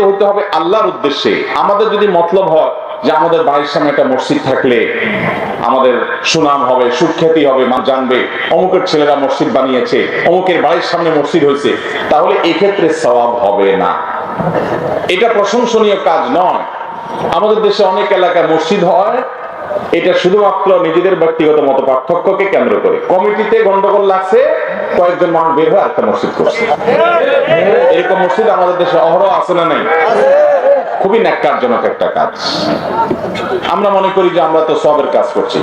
হতে হবে আল্লাহর উদ্দেশ্যে। আমাদের যদি মতলব হয় যে আমাদের বাড়ির সামনে একটা মসজিদ থাকলে আমাদের সুনাম হবে, সুখ্যাতি হবে মা জানবে, অমুকের ছেলেরা মসজিদ বানিয়েছে, অমুকের বাড়ির সামনে মসজিদ হয়েছে, তাহলে এক্ষেত্রে স্বভাব হবে না। এটা প্রশংসনীয় কাজ নয়। আমাদের দেশে অনেক এলাকায় মসজিদ হয় এটা শুধুমাত্র নিজেদের ব্যক্তিগত মত পার্থক্যকে কেন্দ্র করে। কমিটিতে গন্ডগোল লাগছে, কয়েকজন মানুষ বের হয়ে একটা মসজিদ করছে। এরকম মসজিদ আমাদের দেশে অহরহ আছে না নাই? খুবই ন্যাক্কারজনক একটা কাজ। আমরা মনে করি যে আমরা তো সবের কাজ করছি।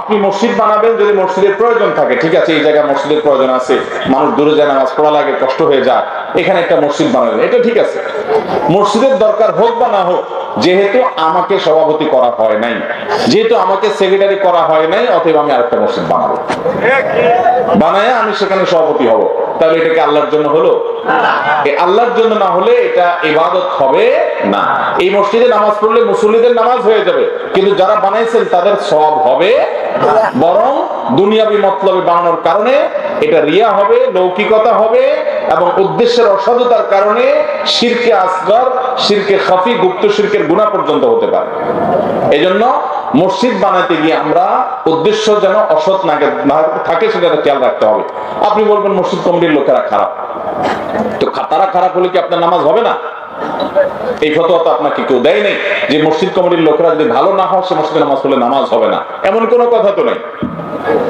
আপনি মসজিদ বানাবেন যদি মসজিদের প্রয়োজন থাকে, ঠিক আছে, এই জায়গায় মসজিদের প্রয়োজন আছে, মানুষ দূরে যায়, নামাজ পড়া লাগে, কষ্ট হয়ে যায়, এখানে একটা মসজিদ বানাবেন, এটা ঠিক আছে। মসজিদের দরকার হোক বা না হোক, যেহেতু আমাকে সভাপতি করা হয় নাই, যেহেতু আমাকে সেক্রেটারি করা হয় নাই, অতএব আমি আরেকটা মসজিদ বানাবো। বানায় আমি সেখানে সভাপতি হব। তাহলে এটা কি আল্লাহর জন্য হলো? আল্লাহর জন্য না হলে এটা ইবাদত হবে না। এই মসজিদে নামাজ পড়লে মুসল্লিদের নামাজ হয়ে যাবে। কিন্তু যারা বানাইছেন, তাদের সব হবে বরং দুনিয়াবি মতলবে বানানোর কারণে এটা রিয়া হবে, লৌকিকতা হবে এবং উদ্দেশ্যের অসাধুতার কারণে শিরকে আসগর, শিরকে খাফি, গুপ্ত শিরকের গুণা পর্যন্ত হতে পারে। এজন্য মসজিদ বানাতে গিয়ে আমরা উদ্দেশ্য যেন অসৎ না থাকে, সেটা খেয়াল রাখতে হবে। আপনি বলবেন, মসজিদ কমিটির লোকেরা খারাপ। তো তারা খারাপ হলে কি আপনার নামাজ হবে না? এই ফতোয়া তো আপনাকে কেউ দেয় নেই যে মসজিদ কমিটির লোকেরা যদি ভালো না হয়, সে মসজিদে নামাজ পড়লে নামাজ হবে না। এমন কোনো কথা তো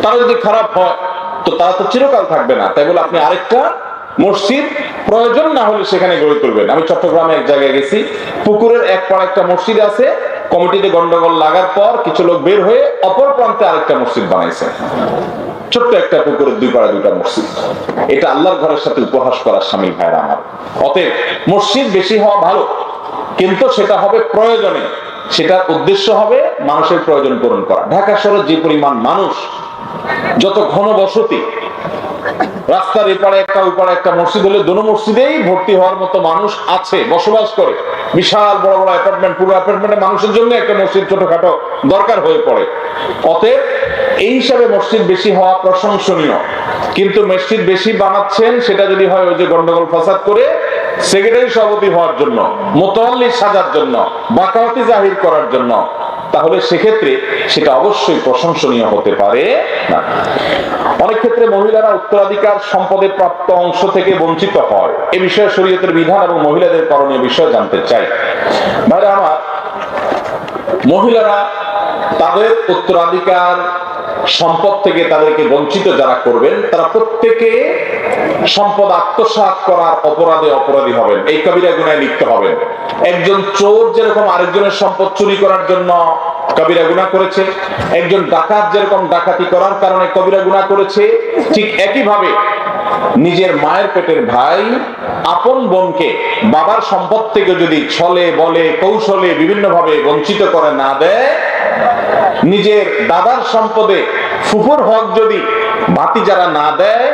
তারা যদি খারাপ হয়, তো তারা তো চিরকাল থাকবে না। তাই বলে আপনি আরেকটা মসজিদ প্রয়োজন না হলে সেখানে গড়ে তুলবেন। আমি চট্টগ্রামে এক জায়গায় গেছি। পুকুরের এক পাড়ে একটা মসজিদ আছে। কমিটিতে গন্ডগোল লাগার পর কিছু লোক বের হয়ে অপর প্রান্তে আরেকটা মসজিদ বানাইছে। ছোট্ট একটা পুকুরের দুই পাড়া দুইটা মসজিদ। এটা আল্লাহর ঘরের সাথে উপহাস করা স্বামী ভাইয়ের আমার। অতএব মসজিদ বেশি হওয়া ভালো, কিন্তু সেটা হবে প্রয়োজনে। সেটার উদ্দেশ্য হবে মানুষের প্রয়োজন পূরণ করা। ঢাকা শহরের যে পরিমাণ মানুষ, যত ঘন বসতি রাস্তার এপারে একটা ওপারে একটা মসজিদ হলে দোনো মসজিদেই ভর্তি হওয়ার মতো মানুষ আছে, বসবাস করে। বিশাল বড় বড় অ্যাপার্টমেন্ট পুরো অ্যাপার্টমেন্টে মানুষের জন্য একটা মসজিদ ছোটখাটো দরকার হয়ে পড়ে। অতএব এই হিসাবে মসজিদ বেশি হওয়া প্রশংসনীয়। কিন্তু মসজিদ বেশি বানাচ্ছেন, সেটা যদি হয় ওই যে গন্ডগোল ফাসাদ করে, সেক্রেটারি সভাপতি হওয়ার জন্য মোতাল্লি সাজার জন্য, বাকাওয়াতি জাহির করার জন্য তাহলে সেক্ষেত্রে সেটা অবশ্যই প্রশংসনীয় হতে পারে না। অনেক ক্ষেত্রে মহিলারা উত্তরাধিকার সম্পদে প্রাপ্ত অংশ থেকে বঞ্চিত হয়। এ বিষয়ে শরীয়তের বিধান এবং মহিলাদের করণীয় বিষয় জানতে চাই। ভাইরা আমার, মহিলারা তাদের উত্তরাধিকার সম্পদ থেকে তাদেরকে বঞ্চিত যারা করবেন, তারা প্রত্যেকে সম্পদ আত্মসাৎ করার অপরাধে অপরাধী হবেন। এই কবিরা গুনায় লিপ্ত হবেন। একজন চোর যেরকম আরেকজনের সম্পদ চুরি করার জন্য কবিরা গুণা করেছে, একজন ডাকাত যেরকম ডাকাতি করার কারণে কবিরা গুণা করেছে, ঠিক একইভাবে নিজের মায়ের পেটের ভাই আপন বোনকে বাবার সম্পদ থেকে যদি ছলে, বলে, কৌশলে বিভিন্ন ভাবে বঞ্চিত করে না দেয়, নিজের দাদার সম্পদে ফুফুর হক যদি বাতি যারা না দেয়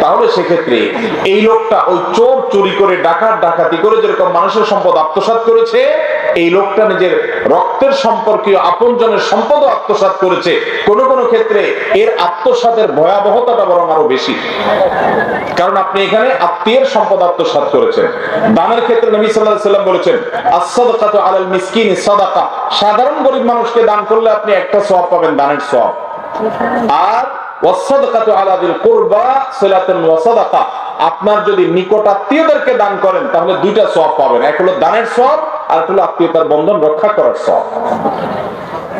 তাহলে সেক্ষেত্রে এই লোকটা ওই চোর চুরি করে, ডাকাত, ডাকাতি করে যেরকম মানুষের সম্পদ আত্মসাৎ করেছে, এই লোকটা নিজের রক্তের সম্পর্কীয় আপনজনের সম্পদ আত্মসাৎ করেছে। কোন কোন ক্ষেত্রে এর আত্মসাতের ভয়াবহতাটা বরং আরও বেশি। কারণ আপনি এখানে আত্মীয়ের সম্পদ আত্মসাৎ করেছেন। দানের ক্ষেত্রে নবী সাল্লাল্লাহু সাল্লাম বলেছেন as-সাদাকাতু আলাল মিসকিন সাদাকা। সাধারণ গরিব মানুষকে দান করলে আপনি একটা সওয়াব পাবেন, দানের সওয়াব। আর আপনার যদি নিকট আত্মীয়দেরকে দান করেন, তাহলে দুইটা সওয়াব পাবেন। এক হলো দানের সওয়াব, আর এক হলো আত্মীয়তার বন্ধন রক্ষা করার সওয়াব।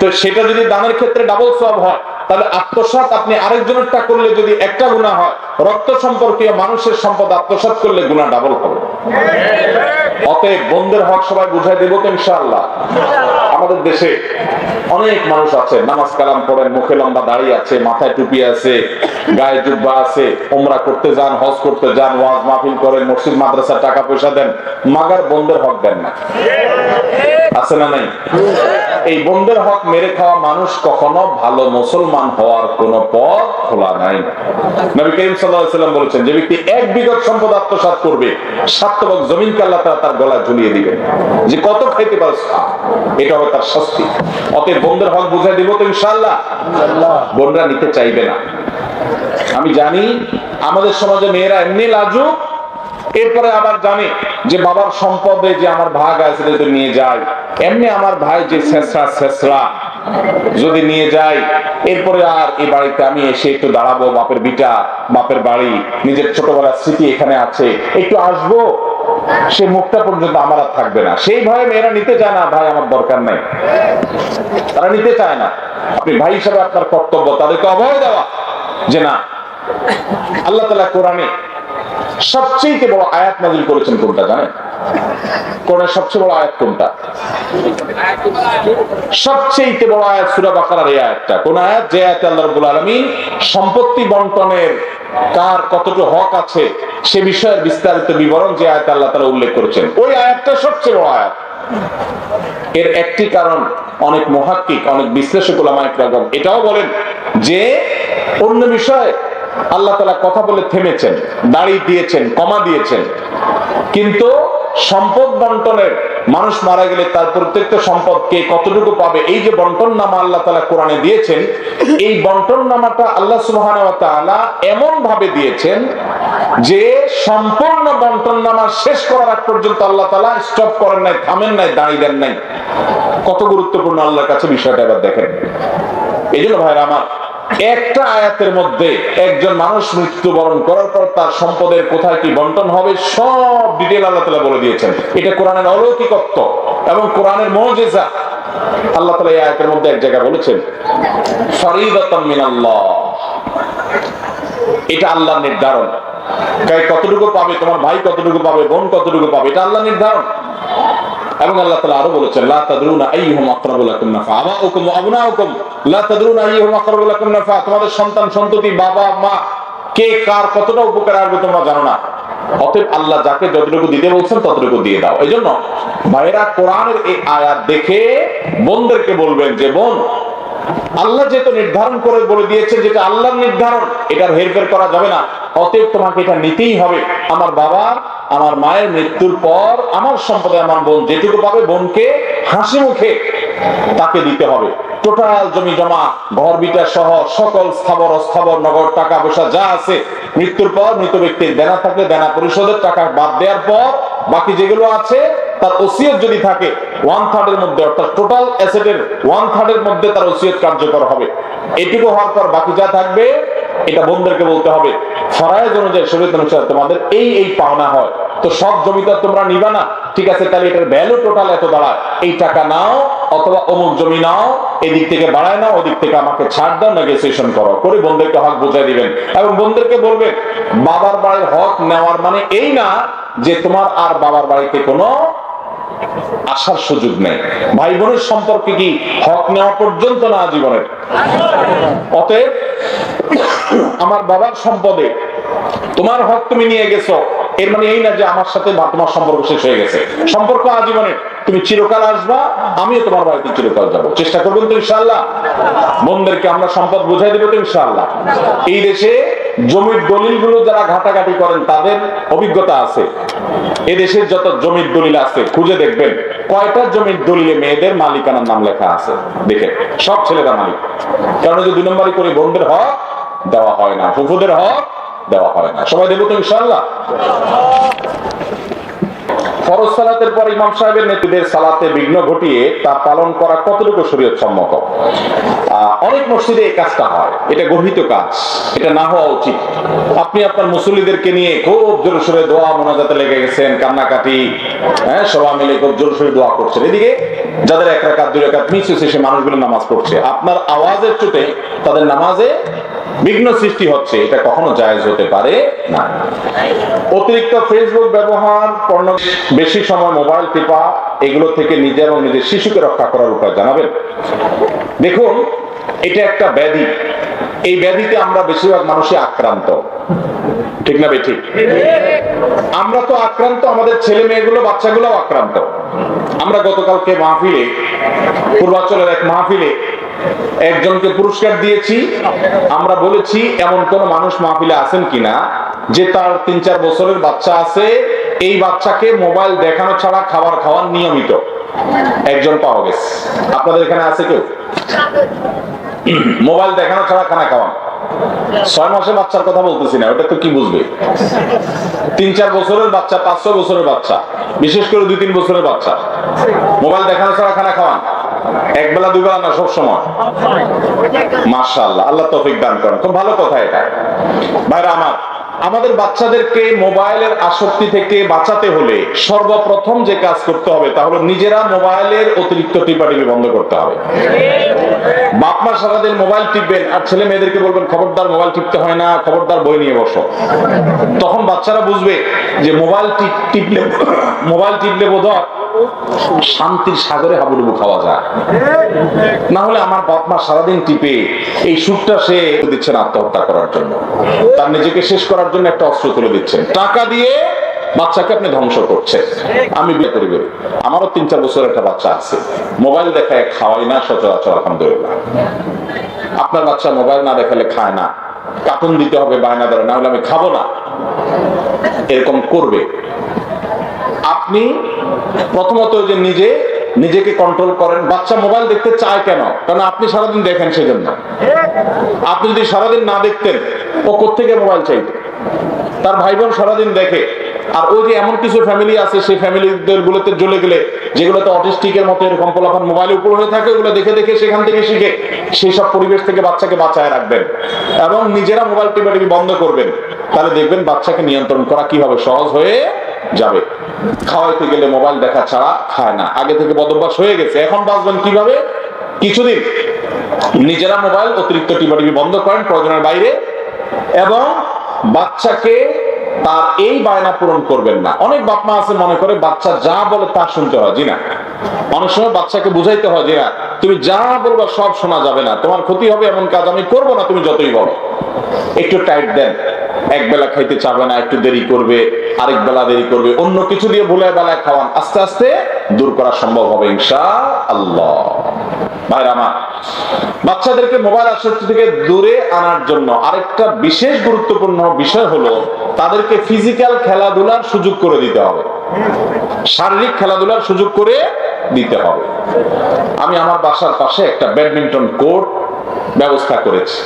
তো সেটা যদি দানের ক্ষেত্রে ডাবল সব হয়, তাহলে আত্মসাৎ আপনি আরেকজনেরটা করলে যদি একটা গুণা হয়, রক্ত সম্পর্কীয় মানুষের সম্পদ আত্মসাৎ করলে গুণা ডাবল হবে। অতএব বন্ধের হক সবাই বুঝাই দেবো তো ইনশাআল্লাহ। আমাদের দেশে অনেক মানুষ আছে, নামাজ কালাম পড়েন মুখে লম্বা দাড়ি আছে, মাথায় টুপি আছে, গায়ে জুব্বা আছে ওমরা করতে যান, হজ করতে যান, ওয়াজ মাহফিল করেন, মসজিদ মাদ্রাসার টাকা পয়সা দেন, মাগার বন্ধের হক দেন না। আছে না নাই? এই বন্ধের হক মেরে খাওয়া মানুষ কখনো ভালো মুসলমান হওয়ার কোন পথ খোলা নাই। নবী করিম সাল্লাম বলেছেন, যে ব্যক্তি এক বিগত সম্পদ আত্মসাৎ করবে সাতবক জমিনকে আল্লাহ তার গলায় ঝুলিয়ে দিবেন। যে কত খাইতে পারছ এটা তার শাস্তি। অতএব বন্ধের হক বুঝাই দিব তো ইনশাআল্লাহ। বোনরা নিতে চাইবে না। আমি জানি আমাদের সমাজে মেয়েরা এমনি লাজুক, এরপরে আবার জানে যে বাবার সম্পদে যে আমার ভাগ আছে যদি নিয়ে যায়, এমনি আমার ভাই যে শেষরা শেষরা যদি নিয়ে যায়, এরপরে আর এই বাড়িতে আমি এসে একটু দাঁড়াবো, বাপের বিটা, বাপের বাড়ি, নিজের ছোটবেলার স্মৃতি এখানে আছে, একটু আসব সে মুখটা পর্যন্ত আমার আর থাকবে না। সেই ভয়ে মেয়েরা নিতে চায় না, ভাই, আমার দরকার নাই। তারা নিতে চায় না। আপনি ভাই হিসাবে আপনার কর্তব্য, তাদেরকে অভয় দেওয়া যে না। আল্লাহ তালা কোরআনে সবচেয়ে বড় আয়াত নাজিল করেছেন কোনটা জানেন? কোরআনের সবচেয়ে বড় আয়াত কোনটা? সবচেয়ে বড় আয়াত সূরা বাকারার এই আয়াতটা। কোন আয়াত? যে আয়াতে আল্লাহ রাব্বুল আলামিন সম্পত্তি বন্টনের কার কতটুকু হক আছে, সে বিষয়ের বিস্তারিত বিবরণ যে আয়াতে আল্লাহ তাআলা উল্লেখ করেছেন। ওই আয়াতটা সবচেয়ে বড় আয়াত। এর একটি কারণ অনেক মহাক্কিক, অনেক বিশ্লেষক ওলামা একরকম এটাও বলেন যে অন্য বিষয়ে আল্লাহ তালা কথা বলে থেমেছেন, দাড়ি দিয়েছেন, কমা দিয়েছেন। কিন্তু সম্পদ বন্টনের মানুষ মারা গেলে তার প্রত্যেকটা সম্পদ কে কতটুকু পাবে? এই যে বন্টন নামা আল্লাহ তালা কোরআনে দিয়েছেন, এই বন্টন নামাটা আল্লাহ সুবহান এমন ভাবে দিয়েছেন যে সম্পূর্ণ বন্টন নামা শেষ করার আগ পর্যন্ত আল্লাহ তালা স্টপ করেন নাই, থামেন নাই দাঁড়িয়ে দেন নাই। কত গুরুত্বপূর্ণ আল্লাহর কাছে বিষয়টা এবার দেখেন। এই জন্য ভাইরা আমার একটা আয়াতের মধ্যে একজন মানুষ মৃত্যুবরণ করার পর তার সম্পদের কোথায় কি বন্টন হবে, সব ডিটেল আল্লাহ তালা বলে দিয়েছেন। এটা কোরআনের অলৌকিকত্ব এবং কোরআনের মজেজা। আল্লাহ তালা এই আয়াতের মধ্যে এক জায়গায় বলেছেন, ফরিদাতাম এটা আল্লাহর নির্ধারণ। কতটুকু পাবে, তোমার ভাই কতটুকু পাবে, বোন কতটুকু পাবে, এটা আল্লাহ নির্ধারণ। এবং আল্লাহ তাআলা আরও বলেছেন, লা তাদরুনা আইয়ুহুম আকরাবু লাকুম নাফা। আবাউকুম ওয়া আবনাউকুম। লা তাদরুনা আইয়ুহুম আকরাবু লাকুম নাফা। তোমাদের সন্তান সন্ততি, বাবা, মা, কে, কার, কতটা উপকার আসবে তোমরা জানো না। অতএব আল্লাহ যাকে যতটুকু দিতে বলছেন, ততটুকু দিয়ে দাও। এই জন্য ভাইয়েরা কোরআনের এই আয়াত দেখে বোনদেরকে বলবেন যে, বোন, আল্লাহ যেহেতু নির্ধারণ করে বলে দিয়েছে যেটা আল্লাহর নির্ধারণ, এটার হেরফের করা যাবে না। অতএব তোমাকে এটা নিতেই হবে। আমার বাবার, আমার মায়ের মৃত্যুর পর আমার সম্পদে আমার বোন যেটুকু পাবে বোনকে হাসি মুখে তাকে দিতে হবে। টোটাল জমি জমা, ঘর বিটা সহ সকল স্থাবর, অস্থাবর, নগদ টাকা পয়সা যা আছে, মৃত্যুর পর মৃত ব্যক্তির দেনা থাকলে দেনা পরিশোধের টাকা বাদ দেওয়ার পর বাকি যেগুলো আছে, তার ওসিয়ত যদি থাকে ওয়ান থার্ড এর মধ্যে, অর্থাৎ টোটাল অ্যাসেটের ওয়ান থার্ড এর মধ্যে তার ওসিয়ত কার্যকর হবে। এটুকু হওয়ার পর বাকি যা থাকবে এটা বোনদেরকে বলতে হবে, ফরায়জ অনুযায়ী শরীর অনুসারে তোমাদের এই এই পাওনা হয়। তো সব জমি তো আর তোমরা নিবা না। ঠিক আছে, তাহলে এটার ভ্যালু টোটাল এত দাঁড়ায়। এই টাকা নাও, অথবা অমুক জমি নাও, এদিক থেকে বাড়ায় নাও, ওদিক থেকে আমাকে ছাড় দাও নেগোসিয়েশন করো। করে বন্ধুদেরকে হক বুঝাই দিবেন। এবং বন্ধুদেরকে বলবেন বাবার বাড়ির হক নেওয়ার মানে এই না যে তোমার আর বাবার বাড়িতে কোনো আসার সুযোগ নেই। ভাই বোনের সম্পর্কে কি হক নেওয়া পর্যন্ত না জীবনের? অতএব, আমার বাবার সম্পদে তোমার হক তুমি নিয়ে গেছো। এর মানে এই না যে আমার সাথে তোমার সম্পর্ক শেষ হয়ে গেছে। সম্পর্ক আজীবনের। তুমি চিরকাল আসবা, আমিও তোমার বাড়িতে চিরকাল যাব। চেষ্টা করবেন তো ইনশাল্লাহ বোনদেরকে আমরা সম্পদ বুঝাই দেবো তো ইনশাল্লাহ এই দেশে জমির দলিলগুলো যারা ঘাটাঘাটি করেন, তাদের অভিজ্ঞতা আছে। এদেশের যত জমির দলিল আছে, খুঁজে দেখবেন, কয়টা জমির দলিলে মেয়েদের মালিকানার নাম লেখা আছে? দেখে সব ছেলেরা মালিক। কারণ যে দুই নম্বরই করে বোনদের হক দেওয়া হয় না, ফুফুদের হক দেওয়া হয় না। সবাই দেবো তো ইনশাল্লাহ ফরজ সালাতের পর ইমাম সাহেবের নেতৃত্বের সালাতে বিঘ্ন ঘটিয়ে তা পালন করা কতটুকু শরীয়ত সম্মত অনেক মসজিদে এই কাজটা হয়। এটা গর্হিত কাজ। এটা না হওয়া উচিত। আপনি আপনার মুসল্লিদেরকে নিয়ে খুব জোরে সোরে দোয়া মোনাজাতে লেগে গেছেন, কান্নাকাটি হ্যাঁ সবাই মিলে খুব জোরে সোরে দোয়া করছেন। এদিকে যাদের এক রাকাত, দুই রাকাত মিস হয়েছে সে মানুষগুলো নামাজ পড়ছে। আপনার আওয়াজের চোটে তাদের নামাজে বিঘ্ন সৃষ্টি হচ্ছে, এটা কখনো জায়েজ হতে পারে না। অতিরিক্ত ফেসবুক ব্যবহার, পণ্য বেশি সময় মোবাইল টিপা, এগুলো থেকে নিজে এবং নিজের শিশুকে রক্ষা করার উপায় জানাবেন। দেখুন, এটা একটা ব্যাধি। এই ব্যাধিতে আমরা বেশিরভাগ মানুষই আক্রান্ত। ঠিক না বে ঠিক আমরা তো আক্রান্ত, আমাদের ছেলে মেয়েগুলো বাচ্চাগুলো আক্রান্ত। আমরা গতকালকে মাহফিলে পূর্বাচলের এক মাহফিলে একজনকে পুরস্কার দিয়েছি। আমরা বলেছি, এমন কোন মানুষ মাহফিলে আছেন কিনা যে তার তিন চার বছরের বাচ্চা আছে? এই বাচ্চাকে মোবাইল দেখানো ছাড়া খাবার খাওয়ার নিয়মিত। একজন পাওয়া গেছে। আপনাদের এখানে আছে কেউ? মোবাইল দেখানো ছাড়া খানা খাওয়ান। ছয় মাসে বাচ্চার কথা বলতেছি না, ওটা তো কি বুঝবে? তিন চার বছরের বাচ্চা, পাঁচ বছরের বাচ্চা, বিশেষ করে দুই তিন বছরের বাচ্চা। মোবাইল দেখানো ছাড়া খানা খাওয়ান। এক বেলা দুই বেলা না, সব সময়। মাসা আল্লাহ তফিক দান করেন। খুব ভালো কথা এটা। ভাইরা আমার আমাদের বাচ্চাদেরকে মোবাইলের আসক্তি থেকে বাঁচাতে হলে সর্বপ্রথম যে কাজ করতে হবে তা হলো নিজেরা মোবাইলের অতিরিক্ত টিপাটিপি বন্ধ করতে হবে। বাপ মা সারাদিন মোবাইল টিপবেন আর ছেলে মেয়েদেরকে বলবেন, খবরদার, মোবাইল টিপতে হয় না, খবরদার বই নিয়ে বসো। তখন বাচ্চারা বুঝবে যে মোবাইল টিপলে মোবাইল টিপলে বোধ শান্তির সাগরে হাবুডুবু খাওয়া যায়। না হলে আমার বাপ মা সারাদিন টিপে এই সুখটা সে দিচ্ছেন আত্মহত্যা করার জন্য। তার নিজেকে শেষ করার জন্য একটা অস্ত্র তুলে দিচ্ছেন। টাকা দিয়ে বাচ্চাকে আপনি ধ্বংস করছেন। আমি বিয়ে করি। আমারও তিন চার বছর একটা বাচ্চা আছে। মোবাইল দেখায় খাওয়াই না, সচরাচর আলহামদুলিল্লাহ। আপনার বাচ্চা মোবাইল না দেখালে খায় না। কার্টুন দিতে হবে, বায়না ধরে, না হলে আমি খাব না। এরকম করবে। আপনি প্রথমত যে নিজে, নিজেকে কন্ট্রোল করেন। বাচ্চা মোবাইল দেখতে চায় কেন? কারণ আপনি সারাদিন দেখেন সেজন্য। আপনি যদি সারাদিন না দেখতেন, ও কোথেকে মোবাইল চাইতো? তার ভাই বোন সারাদিন দেখে। আর ওই যে এমন কিছু ফ্যামিলি আছে, সেই ফ্যামিলিদের গুলোতে জ্বলে গেলে, যেগুলোতে অটিস্টিকের মতো এরকম পোলাপান মোবাইল উপর হয়ে থাকে, ওগুলো দেখে দেখে সেখান থেকে শিখে সেই সব পরিবেশ থেকে বাচ্চাকে বাঁচায় রাখবেন। এবং নিজেরা মোবাইল টিপি বন্ধ করবেন। তাহলে দেখবেন বাচ্চাকে নিয়ন্ত্রণ করা কীভাবে সহজ হয়ে যাবে। খাওয়াইতে গেলে মোবাইল দেখা ছাড়া খায় না। আগে থেকে বদভ্যাস হয়ে গেছে। এখন বাঁচবেন কীভাবে? কিছুদিন। নিজেরা মোবাইল অতিরিক্ত টিপি বন্ধ করেন প্রয়োজনের বাইরে এবং বাচ্চাকে তার এই বায়না পূরণ করবেন না। অনেক বাপ মা আছে মনে করে বাচ্চা যা বলে তা শুনতে হয়। জি না। অনেক সময় বাচ্চাকে বুঝাইতে হয় যে না, তুমি যা বলবা সব শোনা যাবে না। তোমার ক্ষতি হবে এমন কাজ আমি করব না, তুমি যতই বলো। একটু টাইট দেন। এক বেলা খাইতে চাবে না, একটু দেরি করবে, আরেক বেলা দেরি করবে, অন্য কিছু দিয়ে ভুলে বেলায় খাওয়ান, আস্তে আস্তে দূর করা সম্ভব হবে ইনশা আল্লাহ ভাইরা আমার, বাচ্চাদেরকে মোবাইল আসক্তি থেকে দূরে আনার জন্য আরেকটা বিশেষ গুরুত্বপূর্ণ বিষয় হলো, তাদেরকে ফিজিক্যাল খেলাধুলার সুযোগ করে দিতে হবে। শারীরিক খেলাধুলার সুযোগ করে দিতে হবে। আমি আমার বাসার পাশে একটা ব্যাডমিন্টন কোর্ট ব্যবস্থা করেছি।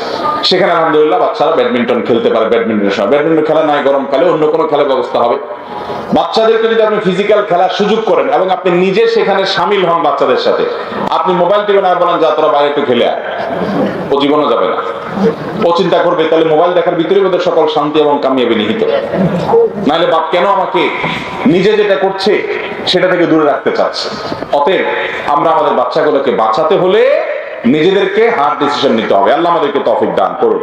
সেখানে আলহামদুলিল্লাহ বাচ্চারা ব্যাডমিন্টন খেলতে পারে, ব্যাডমিন্টনের সময়। ব্যাডমিন্টন খেলা নাই গরমকালে অন্য কোনো খেলার ব্যবস্থা হবে। বাচ্চাদেরকে যদি আপনি ফিজিক্যাল খেলার সুযোগ করেন এবং আপনি নিজে সেখানে সামিল হন বাচ্চাদের সাথে, আপনি মোবাইল টিপে না বলেন, যা তোরা বাইরে একটু খেলে ও জীবনও যাবে না। ও চিন্তা করবে, তাহলে মোবাইল দেখার ভিতরে ওদের সকল শান্তি এবং কামিয়াবি নিহিত। নাহলে বাপ কেন আমাকে নিজে যেটা করছে, সেটা থেকে দূরে রাখতে চাচ্ছে? অতএব আমরা আমাদের বাচ্চাগুলোকে বাঁচাতে হলে নিজেদেরকে হার্ড ডিসিশন নিতে হবে। আল্লাহ আমাদেরকে তফিক দান করুন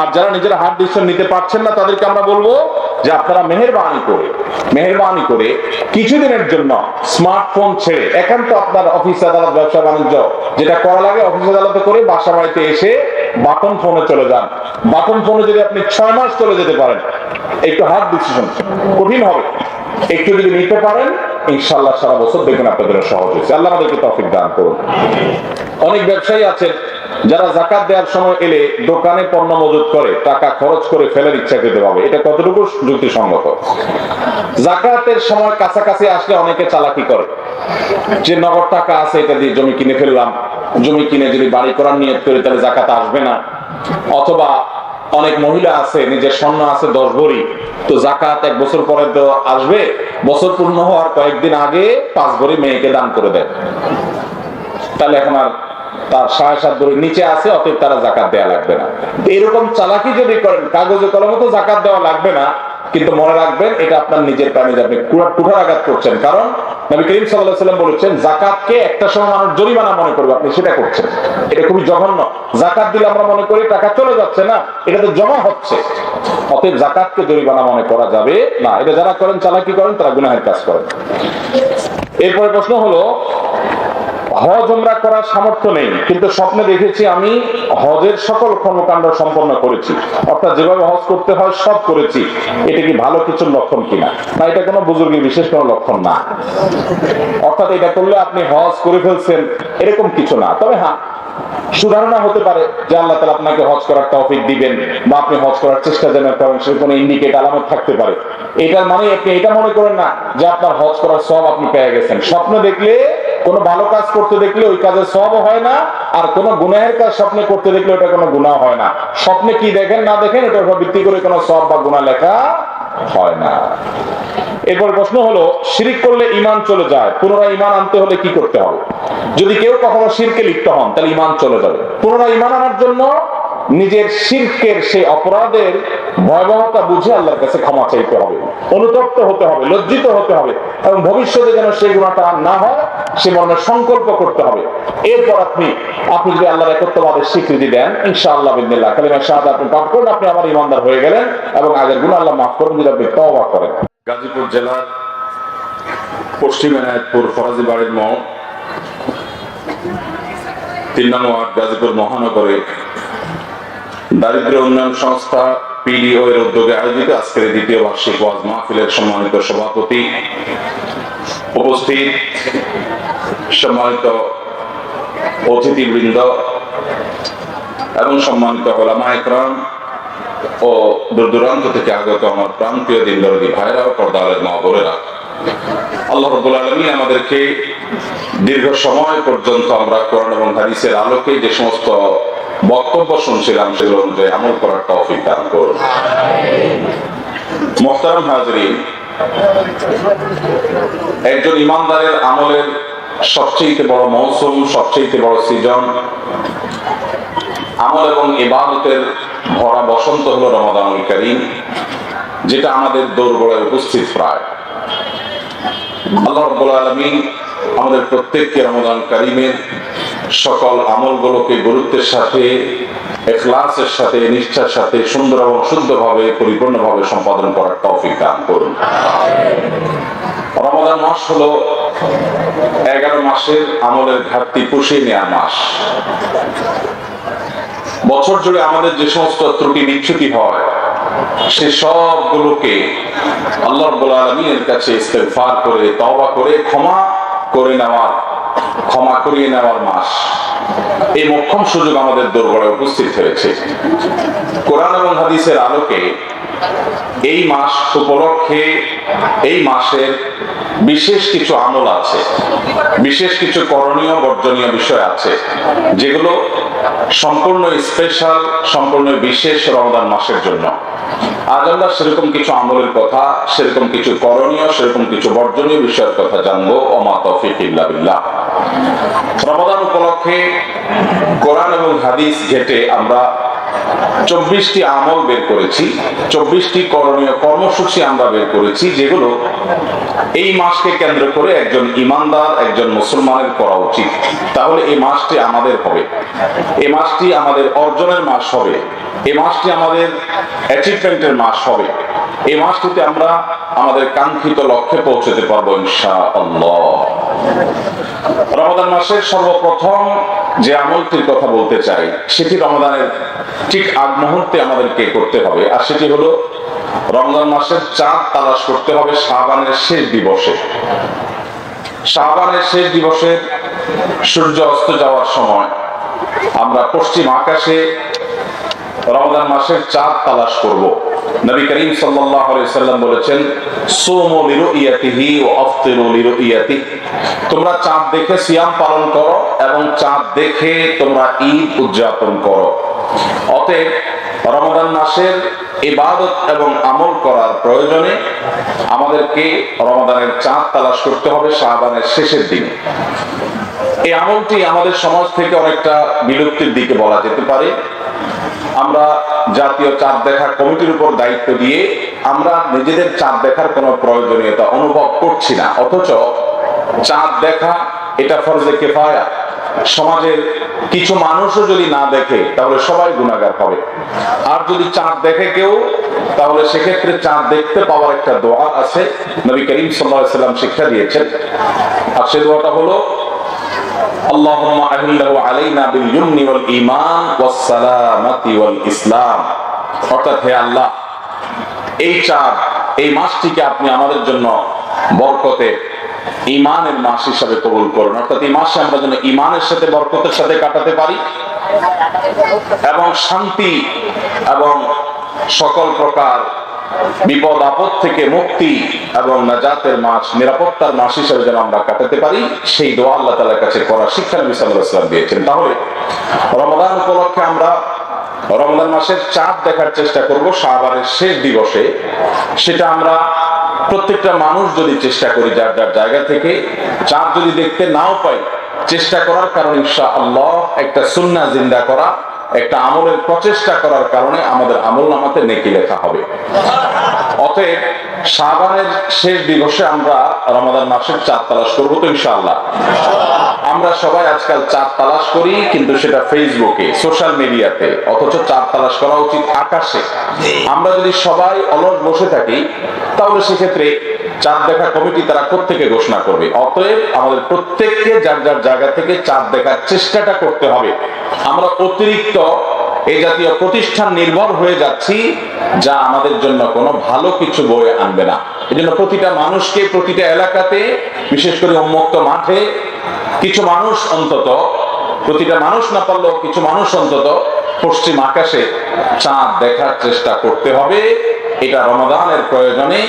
আর যারা নিজেরা হার্ড ডিসিশন নিতে পারছেন না, তাদেরকে আমরা বলব যে আপনারা মেহেরবানি করে মেহেরবানি করে কিছুদিনের জন্য স্মার্টফোন ছেড়ে একান্ত আপনার অফিস আদালত, ব্যবসা বাণিজ্য যেটা করা লাগে অফিস আদালতে করে বাসা বাড়িতে এসে বাটন ফোনে চলে যান। বাটন ফোনে যদি আপনি ছয় মাস চলে যেতে পারেন, একটু হার্ড ডিসিশন কঠিন হবে। একটু যদি নিতে পারেন ইনশাল্লাহ সারা বছর দেখবেন আপনাদের সহজ হয়েছে। আল্লাহ আমাদেরকে তফিক দান করুন। অনেক ব্যবসায়ী আছেন যারা জাকাত দেওয়ার সময় এলে দোকানে পণ্য মজুত করে, টাকা খরচ করে ফেলার ইচ্ছা খেতে পাবে এটা কতটুকু যুক্তিসঙ্গত? জাকাতের সময় কাছাকাছি আসলে অনেকে চালাকি করে। যে নগদ টাকা আছে, এটা দিয়ে জমি কিনে ফেললাম। জমি কিনে যদি বাড়ি করার নিয়ত করে, তাহলে জাকাত আসবে না। অথবা অনেক মহিলা আছে, নিজের স্বর্ণ আছে, দশ ভরি। তো জাকাত এক বছর পরে তো আসবে, বছর পূর্ণ হওয়ার কয়েকদিন আগে পাঁচ ভরি মেয়েকে দান করে দেয়। তাহলে এখন আর তার সাড়ে সাত ভরি নিচে আছে, অতএব তারা জাকাত দেওয়া লাগবে না। এরকম চালাকি যদি করেন, কাগজে কলমে তো জাকাত দেওয়া লাগবে না কিন্তু মনে রাখবেন, এটা আপনার নিজের প্রাণে আপনি কুড়া- কুঠারাঘাত করছেন। কারণ নবী করিম সাল্লাহ সাল্লাম বলেছেন, জাকাতকে একটা সময় মানুষ জরিমানা মনে করবে। আপনি সেটা করছেন। এটা খুবই জঘন্য। জাকাত দিলে আমরা মনে করি টাকা চলে যাচ্ছে না, এটা তো জমা হচ্ছে। অতএব জাকাতকে জরিমানা মনে করা যাবে না। এটা যারা করেন, চালাকি করেন, তারা গুনাহের কাজ করেন। এরপরে প্রশ্ন হলো হজ করার সামর্থ্য নেই, কিন্তু স্বপ্নে দেখেছি আমি হজের সকল কর্মকাণ্ড সম্পন্ন করেছি। অর্থাৎ যেভাবে হজ করতে হয় সব করেছি। এটা কি ভালো কিছুর লক্ষণ কিনা? না, এটা কোনো বুজুর্গের বিশেষ কোনো লক্ষণ না। অর্থাৎ এটা করলে আপনি হজ করে ফেলছেন, এরকম কিছু না। তবে হ্যাঁ সুধারণা হতে পারে যে আল্লাহ তালা আপনাকে হজ করার তৌফিক দিবেন বা আপনি হজ করার চেষ্টা যেন করেন সে কোনো ইন্ডিকেট আলামত থাকতে পারে। এটার মানে আপনি এটা মনে করেন না যে আপনার হজ করার সব আপনি পেয়ে গেছেন। স্বপ্ন দেখলে, কোনো ভালো কাজ করতে দেখলে ওই কাজের সব হয় না, আর কোন গুনাহের কাজ স্বপ্নে করতে দেখলে ওটা কোনো গুনাহ হয় না। স্বপ্নে কি দেখেন না দেখেন, এটার উপর ভিত্তি করে কোনো সব বা গুনাহ লেখা হয় না। এরপর প্রশ্ন হলো, শিরিক করলে ইমান চলে যায়, পুনরায় ইমান আনতে হলে কি করতে হবে? যদি কেউ কখনো শিরকে লিপ্ত হন, তাহলে ইমান চলে যাবে। পুনরায় ইমান আনার জন্য নিজের শিরকের সেই অপরাধের ভয়াবহতা বুঝে আল্লাহর কাছে ক্ষমা চাইতে হবে। অনুতপ্ত হতে হবে, লজ্জিত হতে হবে, এবং ভবিষ্যতে যেন সেই গুণাটা না হয়, সে মনে সংকল্প করতে হবে। এরপর আপনি আপনি যদি আল্লাহর একত্ববাদের স্বীকৃতি দেন, ইনশাআল্লাহ বিদিল্লাহ কালিমা শাহাদ আপনি পাঠ করেন, আপনি আমার ইমানদার হয়ে গেলেন, এবং আগের গুণ আল্লাহ মাফ করুন, যদি আপনি তওবা করেন। গাজীপুর জেলার পশ্চিম এনায়তপুর ফরাজি বাড়ির মোড়, তিন নং ওয়ার্ড গাজীপুর মহানগরে দারিদ্র উন্নয়ন সংস্থা পিডিও এর উদ্যোগে আয়োজিত আজকের দ্বিতীয় বার্ষিক ওয়াজ মাহফিলের সম্মানিত সভাপতি উপস্থিত সম্মানিত অতিথিবৃন্দ এবং সম্মানিত ওলামা একরাম ও দূর দূরান্ত থেকে আগত আমার প্রান্তীয় দিনদরদি ভাইরা পর্দালের মা বোনেরা আল্লাহ রব্বুল আলমী আমাদেরকে দীর্ঘ সময় পর্যন্ত আমরা কোরআন এবং হাদিসের আলোকে যে সমস্ত বক্তব্য শুনছিলাম সেগুলো অনুযায়ী আমল করার তৌফিক দান করুন। মোহতারাম হাজরিন, একজন ইমানদারের আমলের সবচেয়ে বড় মৌসুম, সবচেয়ে বড় সিজন, আমল এবং ইবাদতের ভরা বসন্ত হলো রমাদানুল করিম, যেটা আমাদের দৌড়গোড়ায় উপস্থিত প্রায়। আল্লাহ রব্বুল আলমিন আমাদের প্রত্যেককে রমজান করিমের সকল আমলগুলোকে গুরুত্বের সাথে, এখলাসের সাথে, নিষ্ঠার সাথে সুন্দর এবং শুদ্ধভাবে, পরিপূর্ণভাবে সম্পাদন করার তৌফিক দান করুন। রমজান মাস হলো এগারো মাসের আমলের ঘাটতি পুষিয়ে নেওয়ার মাস। বছর জুড়ে আমাদের যে সমস্ত ত্রুটি বিচ্ছুতি হয়, সে সবগুলোকে আল্লাহ রব্বুল আলমীর কাছে ইস্তেফার করে, তওবা করে, ক্ষমা করে নেওয়ার, ক্ষমা করিয়ে নেওয়ার মাস। এই মক্ষম সুযোগ আমাদের দোরগড়ে উপস্থিত হয়েছে। কোরআন এবং হাদিসের আলোকে এই মাস উপলক্ষে, এই মাসের বিশেষ কিছু আমল আছে, বিশেষ কিছু করণীয়, বর্জনীয় বিষয় আছে, যেগুলো সম্পূর্ণ স্পেশাল সম্পূর্ণ বিশেষ রমজান মাসের জন্য। আজ আমরা সেরকম কিছু আমলের কথা, সেরকম কিছু করণীয়, সেরকম কিছু বর্জনীয় বিষয়ের কথা জানব। অমা তফিক ইল্লা রমাদান উপলক্ষে কোরআন এবং হাদিস ঘেটে আমরা চব্বিশটি আমল বের করেছি, চব্বিশটি করণীয় কর্মসূচি আমরা বের করেছি, যেগুলো এই মাসকে কেন্দ্র করে একজন ইমানদার, একজন মুসলমানের করা উচিত। তাহলে এই মাসটি আমাদের হবে। এই মাসটি আমাদের অর্জনের মাস হবে। এই মাসটি আমাদের অ্যাচিভমেন্টের মাস হবে। এই মাসটিতে আমরা আমাদের কাঙ্ক্ষিত লক্ষ্যে পৌঁছতে পারব ইনশা আল্লাহ রমাদান মাসের সর্বপ্রথম যে আমলটির কথা বলতে চাই, সেটি রমাদানের ঠিক আগ মুহূর্তে আমাদেরকে করতে হবে, আর সেটি হলো রমজান মাসের চাঁদ তালাশ করতে হবে শাহবানের শেষ দিবসে। শাহবানের শেষ দিবসের সূর্য অস্ত যাওয়ার সময় আমরা পশ্চিম আকাশে রমজান মাসের চাঁদ তালাশ করব। নবী করিম সাল্লাল্লাহু আলাইহি সাল্লাম বলেছেন, সুমু লিরুইয়াতিহি ওয়া আফতিরু লিরুইয়াতি। তোমরা চাঁদ দেখে সিয়াম পালন করো এবং চাঁদ দেখে তোমরা ঈদ উদযাপন করো। অতএব রমজান মাসের ইবাদত এবং আমল করার প্রয়োজনে আমাদেরকে রমজানের চাঁদ তালাশ করতে হবে শাহবানের শেষের দিনে। এই আমলটি আমাদের সমাজ থেকে অনেকটা বিলুপ্তির দিকে বলা যেতে পারে। আমরা জাতীয় চাঁদ দেখা কমিটির উপর দায়িত্ব দিয়ে আমরা নিজেদের চাঁদ দেখার কোনো প্রয়োজনীয়তা অনুভব করছি না। অথচ চাঁদ দেখা, এটা ফরজে কেফায়া। সমাজের কিছু মানুষও যদি না দেখে, তাহলে সবাই গুণাগার হবে। আর যদি চাঁদ দেখে কেউ, তাহলে সেক্ষেত্রে চাঁদ দেখতে পাওয়ার একটা দোয়া আছে। নবী করিম সাল্লাহ সাল্লাম শিক্ষা দিয়েছেন। আর সে দোয়াটা হলো اللهم أهله علينا باليمن والإيمان والسلامة والإسلام অর্থাৎ হে আল্লাহ এই চাঁদ এই মাসটিকে আপনি আমাদের জন্য বরকতে ইমানের মাস হিসাবে কবুল করুন অর্থাৎ এই মাসে আমরা যেন ইমানের সাথে বরকতের সাথে কাটাতে পারি এবং শান্তি এবং সকল প্রকার বিপদ, আপদ থেকে মুক্তি এবং নাজাতের মাস নিরাপত্তার মাস হিসেবে যেন আমরা কাটাতে পারি, সেই দোয়া আল্লাহ তালার কাছে করার শিক্ষা নবী সাল্লাহ দিয়েছেন। তাহলে রমদান উপলক্ষে আমরা রমজান মাসের চাঁদ দেখার চেষ্টা করব শাহবারের শেষ দিবসে। সেটা আমরা প্রত্যেকটা মানুষ যদি চেষ্টা করি, যার যার জায়গা থেকে, চাঁদ যদি দেখতে নাও পাই, চেষ্টা করার কারণ ইনশা আল্লাহ একটা সুন্না জিন্দা করা একটা আমলের প্রচেষ্টা করার কারণে আমাদের আমল নামাতে নেকি লেখা হবে। অতএব শাহবানের শেষ দিবসে আমরা রমাদান মাসের চাঁদ তালাশ করব তো ইনশাআল্লাহ। আমরা সবাই আজকাল চাঁদ তালাশ করি, কিন্তু সেটা ফেসবুকে, সোশ্যাল মিডিয়াতে, অথচ চাঁদ তালাশ করা উচিত আকাশে। আমরা যদি সবাই অলস বসে থাকি, তাহলে সেক্ষেত্রে চাঁদ দেখা কমিটি তারা প্রত্যেকে ঘোষণা করবে? অতএব আমাদের প্রত্যেককে যার যার জায়গা থেকে চাঁদ দেখার চেষ্টাটা করতে হবে। আমরা অতিরিক্ত এই জাতীয় প্রতিষ্ঠান নির্ভর হয়ে যাচ্ছি, যা আমাদের জন্য কোনো ভালো কিছু বয়ে আনবে না। এই জন্য প্রতিটা মানুষকে প্রতিটা এলাকাতে, বিশেষ করে উন্মুক্ত মাঠে, কিছু মানুষ অন্তত, প্রতিটা মানুষ না পারলেও কিছু মানুষ অন্তত পশ্চিম আকাশে চাঁদ দেখার চেষ্টা করতে হবে। এটা রমাদানের প্রয়োজনে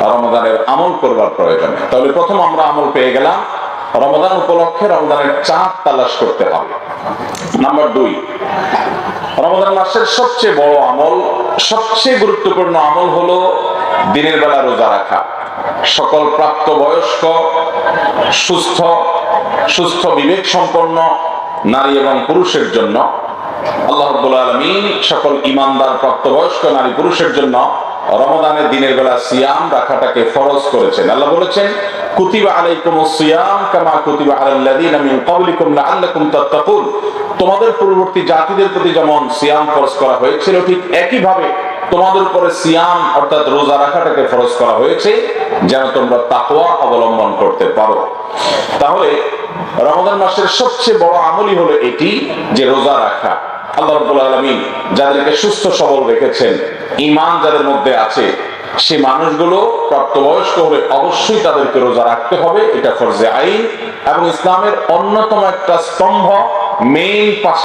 রমাদানের আমল করবার প্রয়োজনে। তাহলে প্রথম আমরা আমল পেয়ে গেলাম। রমাদান উপলক্ষে রমজানের চাঁদ তালাশ করতে হবে। নাম্বার দুই, রমজান মাসের সবচেয়ে বড় আমল, সবচেয়ে গুরুত্বপূর্ণ আমল হলো দিনের বেলা রোজা রাখা। সকল প্রাপ্ত বয়স্ক সুস্থ সুস্থ বিবেক সম্পন্ন নারী এবং পুরুষের জন্য আল্লাহ আলামিন সকল ইমানদার প্রাপ্তবয়স্ক নারী পুরুষের জন্য রমজানের দিনের বেলা সিয়াম রাখাটাকে ফরজ করেছেন। আল্লাহ বলেছেন, কুতিবা আলাইকুমুস সিয়াম কামা কুতিবা মিন ক্বাবলিকুম লাআল্লাকুম তাত্তাকুন। তোমাদের পূর্ববর্তী জাতিদের প্রতি যেমন সিয়াম ফরজ করা হয়েছিল, ঠিক একই ভাবে তোমাদের উপরে সিয়াম অর্থাৎ রোজা রাখাটাকে ফরজ করা হয়েছে, যেন তোমরা তাকওয়া অবলম্বন করতে পারো। তাহলে রমজান মাসের সবচেয়ে বড় আমলই হলো এটি, যে রোজা রাখা। আল্লাহ রব্বুল আলমী যাদেরকে সুস্থ, সবল রেখেছেন ইমান যাদের মধ্যে আছে, সে মানুষগুলো প্রাপ্তবয়স্ক হলে অবশ্যই তাদেরকে রোজা রাখতে হবে, এটা ফরজে আইন এবং ইসলামের অন্যতম একটা স্তম্ভ মেইন